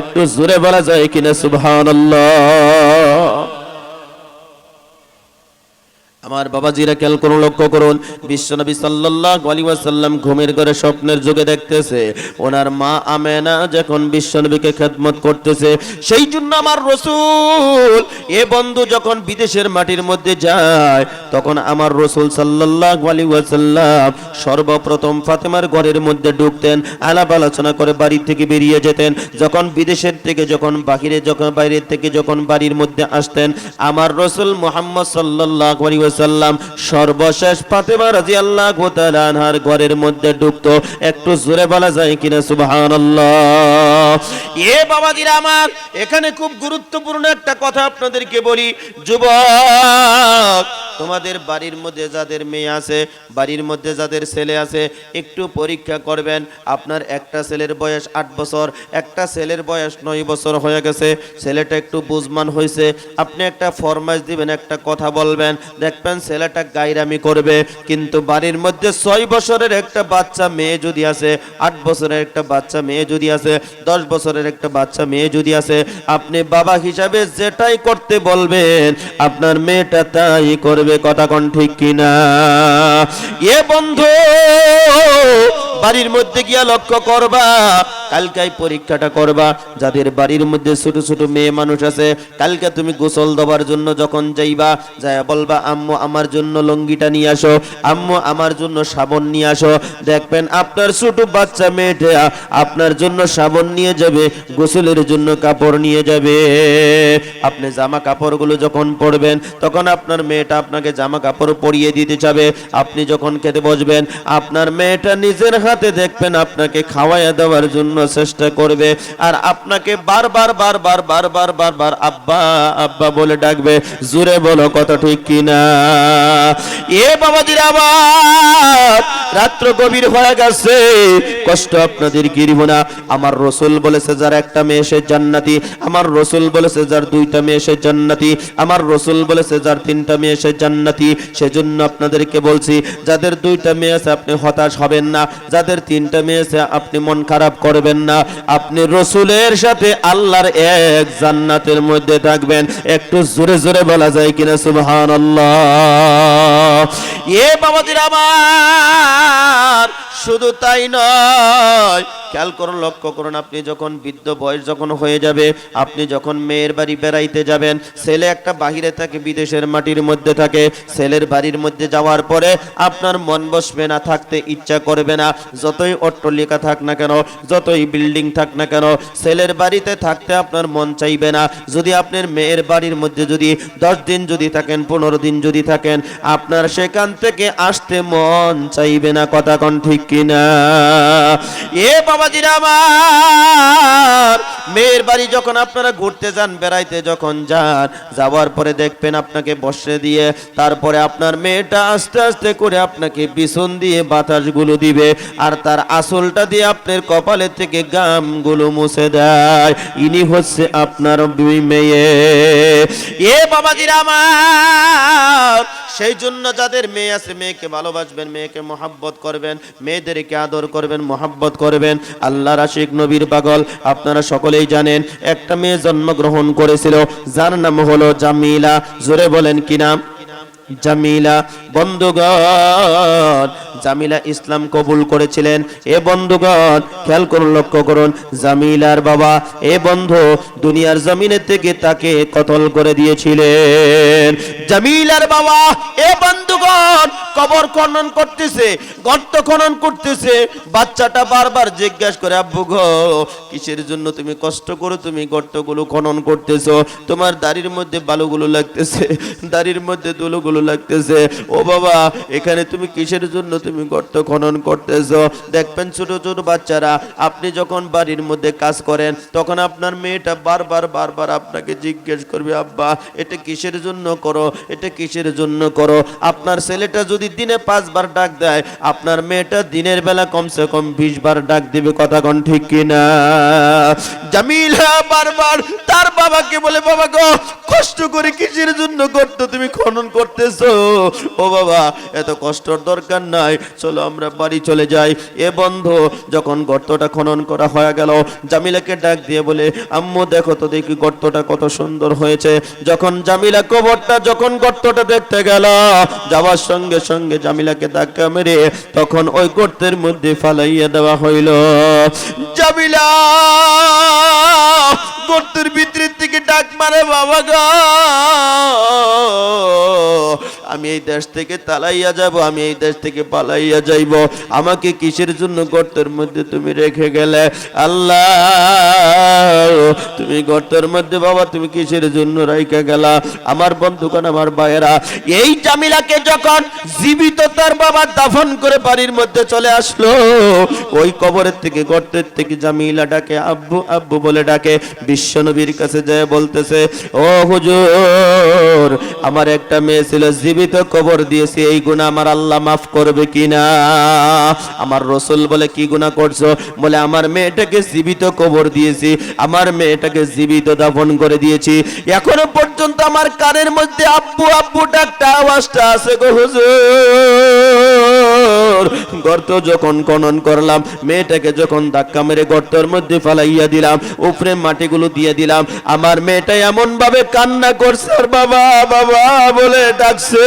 একটু জোরে বলা যায় কিনা সুবহানাল্লাহ। আমার বাবাজিরা খেয়াল করুন, লক্ষ্য করুন। বিশ্বনবী সাল্লাল্লাহু আলাইহি ওয়াসাল্লাম ঘুমের ঘরে স্বপ্নের যুগে দেখতেছে। ওনার মা আমেনা যখন বিশ্বনবীকে খেদমত করতেছে, সেই জন্য আমার রসুল, এ বন্ধু যখন বিদেশের মাটির মধ্যে যায়, তখন আমার রসুল সাল্লাল্লাহু আলাইহি ওয়াসাল্লাম সর্বপ্রথম ফাতেমার ঘরের মধ্যে ঢুকতেন, আলাপ আলোচনা করে বাড়ি থেকে বেরিয়ে যেতেন। যখন বিদেশের থেকে, যখন বাহিরে, যখন বাইরের থেকে, যখন বাড়ির মধ্যে আসতেন, আমার রসুল মোহাম্মদ সাল্লাল্লাহু আলাইহি ওয়াসাল্লাম সর্বশেষ ফাতেমা রাজি আল্লাহ আনহার ঘরের মধ্যে ঢুকতো একটু জোরে বলা যায় কিনা সুবাহান এ বাবা আমার, এখানে খুব গুরুত্বপূর্ণ একটা কথা আপনাদেরকে বলি। যুবক তোমাদের বাড়ির মধ্যে যাদের মেয়ে আছে, বাড়ির মধ্যে যাদের ছেলে আছে, একটু পরীক্ষা করবেন। আপনার একটা ছেলের বয়স আট বছর, একটা ছেলের বয়স নয় বছর হয়ে গেছে। ছেলেটা একটু বুঝমান হয়েছে আপনি একটা ফরমাইশ দিবেন, একটা কথা বলবেন। দেখবেন ছেলেটা গাইরামি করবে। কিন্তু বাড়ির মধ্যে ছয় বছরের একটা বাচ্চা মেয়ে যদি আছে, আট বছরের একটা বাচ্চা মেয়ে যদি আছে, দশ বছরের একটা বাচ্চা মেয়ে যদি আছে, আপনি বাবা হিসাবে যেটাই করতে বলবেন, আপনার মেয়েটা তাই করবে। কথা কোন ঠিক কিনা? এ বন্ধু বাড়ির মধ্যে গিয়া লক্ষ্য করবা, কালকাই পরীক্ষাটা করবা। যাদের বাড়ির মধ্যে ছোট ছোট মেয়ে মানুষ আছে, কালকে তুমি গোসল দেওয়ার জন্য যখন যাইবা, যায় বলবা, আম্মু, আমার জন্য লঙ্গিটা নিয়ে আসো, আম্মু, আমার জন্য সাবন নিয়ে আসো। দেখবেন আপনার ছোট বাচ্চা মেয়েটা আপনার জন্য সাবন নিয়ে যাবে, গোসলের জন্য কাপড় নিয়ে যাবে। আপনি জামা কাপড়গুলো যখন পরবেন, তখন আপনার মেয়েটা আপনাকে জামা কাপড় পরিয়ে দিতে যাবে। আপনি যখন খেতে বসবেন, আপনার মেয়েটা নিজের হাতে দেখবেন আপনাকে খাওয়াইয়া দেওয়ার জন্য চেষ্টা করবে আর আপনাকে বারবার বারবার বারবার বারবার আব্বা আব্বা বলে ডাকবে জুড়ে বলো কত ঠিক কিনা? এ বাবাজির আবার রাত্র গভীর হয়ে গেছে, কষ্ট আপনাদের গিরিব না। আমার রসুল বলেছে, যার একটা মেয়ে, সে জান্নাতি। আমার রসুল বলেছে, যার দুইটা মেয়ে, সে জান্নাতি। আমার রসুল বলেছে, যার তিনটা মেয়ে, সে জান্নাতি। সেজন্য আপনাদেরকে বলছি, যাদের দুইটা মেয়ে আছে, আপনি হতাশ হবেন না। যাদের তিনটা মেয়ে আছে, আপনি মন খারাপ করবেন না। আপনি রসুলের সাথে আল্লাহর এক জান্নাতের মধ্যে থাকবেন। একটু জোরে জোরে বলা যায় কিনা সুবহান আল্লাহ এ বাবাজির আমার শুধু তাই নয়, খেয়াল করুন লক্ষ্য করুন, আপনি যখন বৃদ্ধ বয়স যখন হয়ে যাবে, আপনি যখন মেয়ের বাড়ি বেড়াইতে যাবেন, ছেলে একটা বাহিরে থাকে, বিদেশের মাটির মধ্যে থাকে, ছেলের বাড়ির মধ্যে যাওয়ার পরে আপনার মন বসবে না, থাকতে ইচ্ছা করবে না, যতই অট্টলিকা থাক না কেন, যতই বিল্ডিং থাক না কেন, ছেলের বাড়িতে থাকতে আপনার মন চাইবে না। যদি আপনার মেয়ের বাড়ির মধ্যে যদি দশ দিন যদি থাকেন, পনেরো দিন যদি থাকেন, আপনার সেখান থেকে আসতে মন চাইবে না, কথা কোন ঠিক কিনা। এ বাবাজিরা আমার, মেয়ের বাড়ি যখন আপনারা ঘুরতে যান, বেড়াইতে যখন যান, যাওয়ার পরে দেখবেন আপনাকে বসে দিয়ে, তারপরে আপনার মেয়েটা আস্তে আস্তে করে আপনাকে দিয়ে বাতাসগুলো দিবে, আর তার আসলটা দিয়ে আপনার থেকে গামগুলো মুছে দেয়। ইনি হচ্ছে আপনার দুই মেয়ে। এ বাবাজিরা আমার, সেই জন্য যাদের মেয়ে আছে, মেয়েকে ভালোবাসবেন, মেয়েকে মহাব্বত করবেন মেয়েদেরকে আদর করবেন, মহাব্বত করবেন। আল্লাহ রাশিক নবীর পাগল, আপনারা সকলেই জানেন, একটা মেয়ে জন্মগ্রহণ করেছিল, যার নাম হলো জামিলা। জোরে বলেন কি নাম? জামিলা, বন্ধুগণ, জামিলা ইসলাম কবুল করেছিলেন। এ বন্ধুগণ, খেয়াল করুন, লক্ষ্য করুন, জামিলার বাবা, এ বন্ধু দুনিয়ার জমিনের থেকে তাকে কতল করে দিয়েছিলেন। জামিলার বাবা, এ বন্ধুগণ, কবর খনন করতেছে, গর্ত খনন করতেছে। বাচ্চাটা বারবার জিজ্ঞাসা করে, আব্বু গো, কিসের জন্য তুমি কষ্ট করে তুমি গর্তগুলো খনন করতেছো? তোমার দাড়ির মধ্যে বালুগুলো লাগতেছে, দাড়ির মধ্যে দুলোগুলো লাগতেছে, ও বাবা, এখানে তুমি কিসের জন্য তুমি গর্ত খনন করতেছো? দেখবেন ছোট ছোট বাচ্চারা, আপনি যখন বাড়ির মধ্যে কাজ করেন, তখন আপনার মেয়েটা বারবার বারবার আপনাকে জিজ্ঞেস করবে, আব্বা, এটা কিসের জন্য করো? এটা কিসের জন্য করো? আপনার ছেলেটা যদি দিনে পাঁচবার ডাক দেয়, আপনার মেয়েটা দিনের বেলা কমসে কম বিশ বার ডাক দিবে, কথা কোন ঠিক কিনা? জামিলা বারবার তার বাবাকে বলে, বাবা গো, কষ্ট করে কিসের জন্য করতে তুমি খনন করতেছো ও বাবা, এত কষ্টর দরকার নাই। চলো আমরা বাড়ি চলে যাই। এ বন্ধ, যখন গর্তটা খনন করা হয়ে গেল, জামিলাকে ডাক দিয়ে বলে, আম্মু, দেখো তো দেখি গর্তটা কত সুন্দর হয়েছে। যখন জামিলা কবরটা, যখন গর্তটা দেখতে গেল, যাওয়ার সঙ্গে সঙ্গে জামিলাকে ধাক্কা মেরে তখন ওই গর্তের মধ্যে ফালাইয়া দেওয়া হইল। জামিলা, গর্তের ভিতরের থেকে ডাক মারে, বাবা গো! আমি এই দেশ থেকে তালাইয়া যাব, আমি এই দেশ থেকে পালাইয়া যাইব। আমাকে কিসের জন্য গর্তের মধ্যে তুমি রেখে গেলে? আল্লাহ, তুমি গর্তের মধ্যে বাবা, তুমি কিসের জন্য রাইখা গেলা? আমার বন্ধুগণ, আমার ভাইয়েরা, এই জামিলাকে যখন জীবিত তার বাবা দাফন করে বাড়ির মধ্যে চলে আসলো, ওই কবরের থেকে, গর্তের থেকে জামিলা ডাকে আব্বু আব্বু বলে ডাকে। বিশ্বনবীর কাছে যায় বলতেছে, ও হুজুর, আমার একটা মেয়ে ছিল জীবিত কবর দিয়েছি, এই গুণা আমার আল্লাহ মাফ করবে কিনা? আমার রসুল বলে, কি গুণা করছ? বলে, আমার মেয়েটাকে জীবিত কবর দিয়েছি, আমার মেয়েটাকে জীবিত দাফন করে দিয়েছি। এখনও পর্যন্ত আমার কানের মধ্যে আব্বু আব্বু ডাকটা আওয়াজটা আছে গো হুজুর। গর্ত যখন খনন করলাম, মেয়েটাকে যখন ধাক্কা মেরে গর্তের মধ্যে ফালাইয়া দিলাম, উপরে মাটিগুলো দিয়ে দিলাম, আমার মেয়েটা এমন ভাবে কান্না করছে বাবা বাবা, বলে ডাকছে।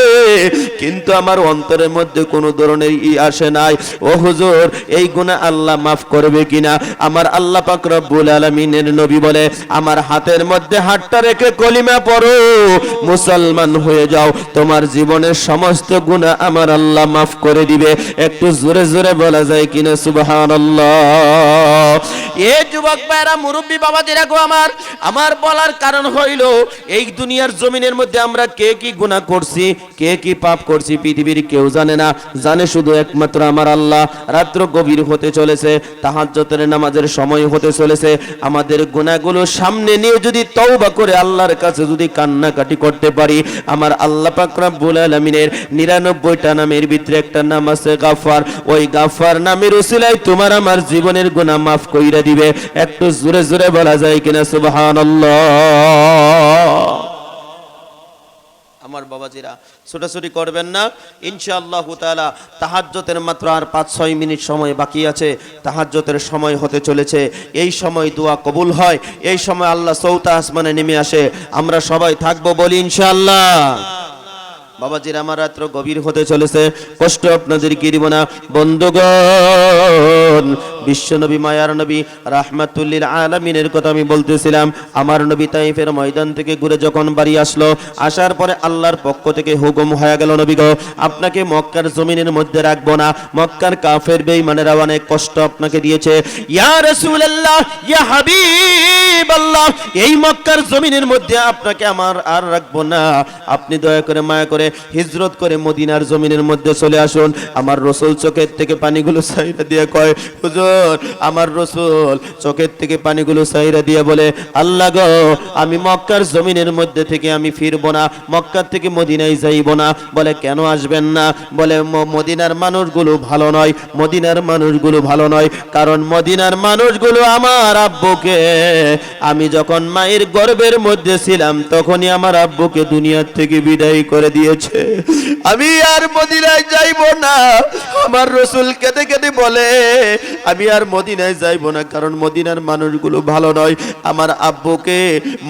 কিন্তু আমার অন্তরের মধ্যে কোনো ধরনের ই আসে নাই। ও হুজুর, এই গুণা আল্লাহ মাফ করবে কিনা? আমার আল্লাহ পাক রব্বুল আলামিনের নবী বলে, আমার হাতের মধ্যে হাতটা রেখে কলিমা পড়ো, মুসলমান হয়ে যাও। তোমার জীবনের সমস্ত গুণা আমার আল্লাহ মাফ করে দিবে। একটু জোরে জোরে বলা যায় কিনা সুবহান এ যুবক ভাইরা মুরব্বী বাবা গো আমার আমার বলার কারণ হইল, এই দুনিয়ার জমিনের মধ্যে আমরা কে কি গুনাহ করছি, কে কি পাপ করছি, পৃথিবীর কেউ জানে না। জানে শুধু একমাত্র আমার আল্লাহ। রাত্র গভীর হতে চলেছে তাহাজ্জতের নামাজের সময় হতে চলেছে। আমাদের গুনাহগুলো সামনে নিয়ে যদি তওবা করে আল্লাহর কাছে যদি কান্নাকাটি করতে পারি, আমার আল্লাহ পাক রব্বুল আলামিনের 99টা নামের ভিতরে একটা নাম আছে গাফার ওই গাফার নামের উসিলায় তোমার আমার জীবনের গুনাহ মাফ কইরা দিবে। একটু জোরে জোরে বলা যায় কিনা, সুবহানাল্লাহ। আমার বাবাজিরা, ছোটাছুটি করবেন না। ইনশাআল্লাহ তাআলা তাহাজ্জতের মাত্র আর পাঁচ, ছয় মিনিট সময় বাকি আছে। তাহাজ্জতের সময় হতে চলেছে। এই সময় দোয়া কবুল হয়। এই সময় আল্লাহ চৌতা আসমানে নেমে আসে। আমরা সবাই থাকব বলি ইনশাআল্লাহ। বাবাজির আমার রাত্র গভীর হতে চলেছে। কষ্ট আপনাদের কি দিব না? বন্ধুগণ, বিশ্বনবী, মায়ার নবী, রাহমাতুল্লিল আলামিনের কথা আমি বলতেছিলাম। আমার নবী তাইফের ময়দান থেকে ঘুরে যখন বাড়ি আসলো, আসার পরে আল্লাহর পক্ষ থেকে হুকুম হয়ে গেল, নবী গো, আপনাকে মক্কার জমিনের মধ্যে রাখব না। মক্কার কাফের বেঈমানেরা অনেক কষ্ট আপনাকে দিয়েছে। ইয়া রাসূলুল্লাহ, ইয়া হাবিবাল্লাহ, এই মক্কার জমিনের মধ্যে আপনাকে আমার আর রাখব না। আপনি দয়া করে মায়া করে হিজরত করে মদিনার জমিনের মধ্যে চলে আসুন। আমার রসুল চোখের থেকে পানিগুলো সাইরা দিয়ে কয়, হুজুর, আমার রসুল চোখের থেকে পানিগুলো সাইরা দিয়ে বলে, আল্লাহ গো, আমি মক্কার জমিনের মধ্যে থেকে আমি ফিরবো না, মক্কার থেকে মদিনায় যাইব না। বলে, কেন আসবেন না? বলে মদিনার মানুষগুলো ভালো নয়, মদিনার মানুষগুলো ভালো নয়, কারণ মদিনার মানুষগুলো আমার আব্বুকে। আমি যখন মায়ের গর্ভের মধ্যে ছিলাম, তখনই আমার আব্বুকে দুনিয়ার থেকে বিদায় করে দিয়েছে আমি আর মদিনায় যাইব না। আমার রসুল কেঁদে কেঁদে বলে, আমি আর মদিনায় যাইব না, কারণ মদিনার মানুষগুলো ভালো নয়। আমার আব্বুকে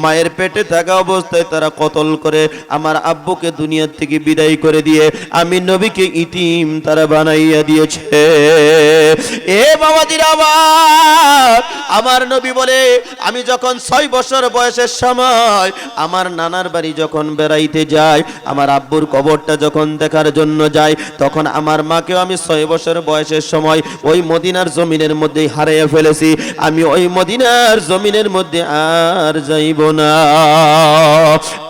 মায়ের পেটে থাকা অবস্থায় তারা কতল করে। আমার আব্বুকে দুনিয়ার থেকে বিদায় করে দিয়ে আমি নবীকে ইতিম তারা বানাইয়া দিয়েছে। এ বাবাজির আবার আমার নবী বলে, আমি যখন ছয় বছর বয়সের সময় আমার নানার বাড়ি যখন বেড়াইতে যাই, আমার আব্বুর কবরটা যখন দেখার জন্য যাই তখন আমার মাকেও আমি ছয় বছর বয়সের সময় ওই মদিনার জমিনের মধ্যেই হারিয়ে ফেলেছি। আমি ওই মদিনার জমিনের মধ্যে আর যাইব না।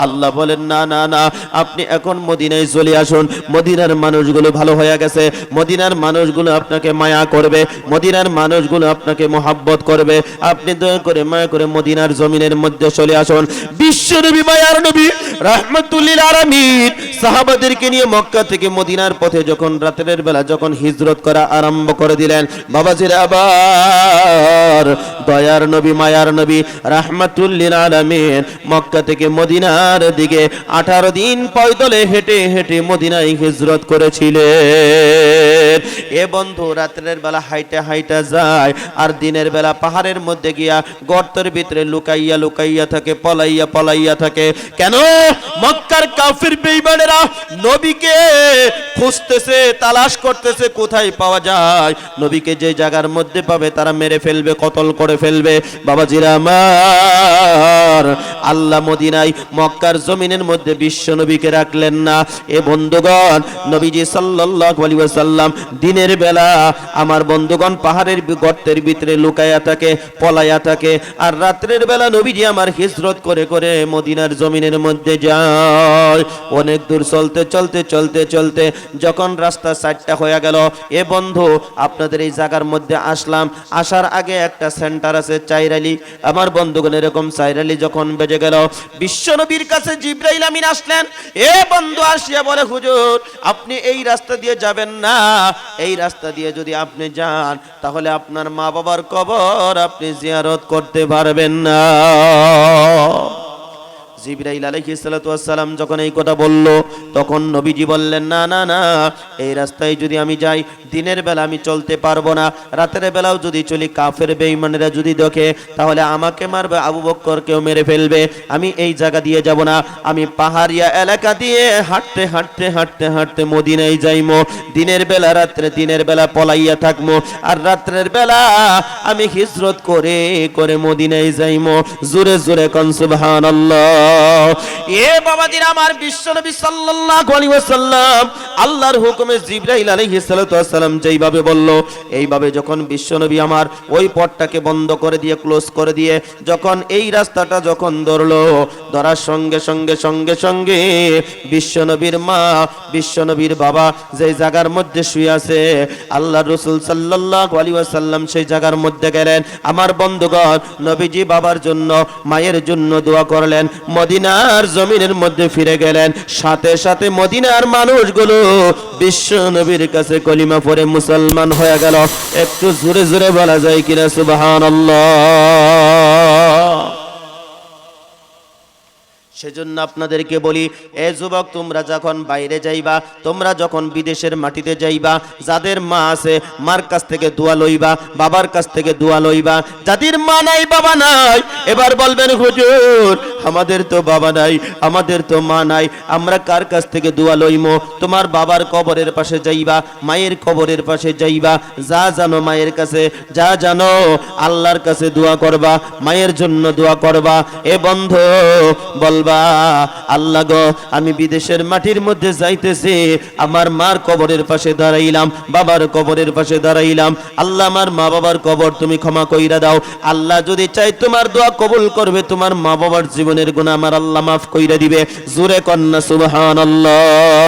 আল্লাহ বলেন, না না না, আপনি এখন মদিনায় চলে আসুন। মদিনার মানুষগুলো ভালো হয়ে গেছে। মদিনার মানুষগুলো আপনাকে মায়া করবে। মদিনার মানুষগুলো আপনাকে মোহাব্বত করবে। আপনি দয়া করে মায়া করে মদিনার জমিনের মধ্যে চলে আসুন। বিশ্ব নবী মায়ার নবী রহমতুল্লিল আলামিন সাহাবাদেরকে নিয়ে মক্কা থেকে মদিনার পথে যখন রাতের বেলা যখন হিজরত করা আরম্ভ করে দিলেন, বাবাজির আবার দয়ার নবী, মায়ার নবী, রাহমাতুল্লিল আলামিন মক্কা থেকে মদিনার দিকে আঠারো দিন পয়দলে হেঁটে হেঁটে মদিনায় হিজরত করেছিলেন। এ বন্ধু, রাতের বেলা হাইটা হাইটা যায় আর দিনের বেলা পাহাড়ের মধ্যে গিয়া গর্তের ভিতরে লুকাইয়া লুকাইয়া থাকে, পলাইয়া পলাইয়া থাকে। কেন? মক্কার কাফির বেইমানেরা নবীকে খুঁজতেছে, তালাশ করতেছে, কোথায় পাওয়া যায়? নবীকে যে জায়গার মধ্যে পাবে, তারা মেরে ফেলবে, কতল করে ফেলবে। বাবাজিরা আমার, আল্লাহ মদিনায়, মক্কার জমিনের মধ্যে বিশ্ব নবীকে রাখলেন না। এ বন্ধুগণ, নবীজি সাল্লাল্লাহু আলাইহি দিনের বেলা আমার বন্ধুগণ পাহাড়ের গর্তের ভিতরে লুকায়া থাকে, পলায়া থাকে, আর রাত্রের বেলা নবীজি আমার হিজরত করে করে মদিনার জমিনের মধ্যে যায়। অনেক দূর চলতে চলতে চলতে চলতে যখন রাস্তা সাইডটা হয়ে গেল, এ বন্ধু, আপনাদের এই জায়গার মধ্যে আসলাম। আসার আগে একটা সেন্টার আছে চাইরালি। আমার বন্ধুগণ এরকম চাইরালি যখন বেজে গেল বিশ্বনবীর কাছে জিব্রাইল আমিন আসলেন। এ বন্ধু আসিয়া বলে, হুজুর, আপনি এই রাস্তা দিয়ে যাবেন না। এই রাস্তা দিয়ে যদি আপনি যান, তাহলে আপনার মা বাবার কবর আপনি জিয়ারত করতে পারবেন না। জিবরাইল ওয়াসসালাম যখন এই কথা বলল, তখন নবীজি বললেন, না না না, এই রাস্তায় যদি আমি যাই, দিনের বেলা আমি চলতে পারব না। রাতের বেলাও যদি চলি, কাফের বেঈমানেরা যদি দেখে, তাহলে আমাকে মারবে, আবু বক্করকেও মেরে ফেলবে। আমি এই জায়গা দিয়ে যাব না। আমি পাহাড়িয়া এলাকা দিয়ে হাঁটতে হাঁটতে হাঁটতে হাঁটতে মদিনায় যাইমো। দিনের বেলা, রাত্রে দিনের বেলা পলাইয়া থাকব আর রাত্রের বেলা আমি হিজরত করে করে মদিনায় যাইমো। জোরে জোরে কন, সুবহানাল্লাহ। বিশ্বনবীর মা বিশ্বনবীর বাবা যে জায়গার মধ্যে শুয়ে আছে আল্লাহ রসুল সাল্লাল্লাহু আলাইহি সেই জায়গার মধ্যে গেলেন। আমার বন্ধুগণ, নবীজি বাবার জন্য, মায়ের জন্য দোয়া করলেন। মদিনার জমিনের মধ্যে ফিরে গেলেন। সাথে সাথে মদিনার মানুষগুলো বিশ্ব নবীর কাছে কলিমা পরে মুসলমান হয়ে গেল। একটু জোরে জোরে বলা যায় কিনা, সুবহানাল্লাহ। সেজন্য আপনাদেরকে বলি, এ যুবক, তোমরা যখন বাইরে যাইবা, তোমরা যখন বিদেশের মাটিতে যাইবা, যাদের মা আছে, মার কাছ থেকে দোয়া লইবা, বাবার কাছ থেকে দোয়া লইবা, যাদের মা নাই, বাবা নাই, এবার বলবেন, হুজুর, আমাদের তো বাবা নাই, আমাদের তো মা নাই, আমরা কার কাছ থেকে দোয়া লইমো? তোমার বাবার কবরের পাশে যাইবা, মায়ের কবরের পাশে যাইবা, যা জানো মায়ের কাছে, যা জানো আল্লাহর কাছে দোয়া করবা, মায়ের জন্য দোয়া করবা। এ বন্ধ, বলবা আল্লাহ গো, আমি বিদেশের মাটির মধ্যে যাইতেছি, আমার মার কবরের পাশে দাঁড়াইলাম, বাবার কবরের পাশে দাঁড়াইলাম। আল্লাহ আমার মা বাবার কবর তুমি ক্ষমা কইরা দাও। আল্লাহ যদি চাই তোমার দোয়া কবুল করবে, তোমার মা বাবার জীবনের গুণা আমার আল্লাহ মাফ কইরা দিবে। জোরে কন্যা, সুবহানাল্লাহ।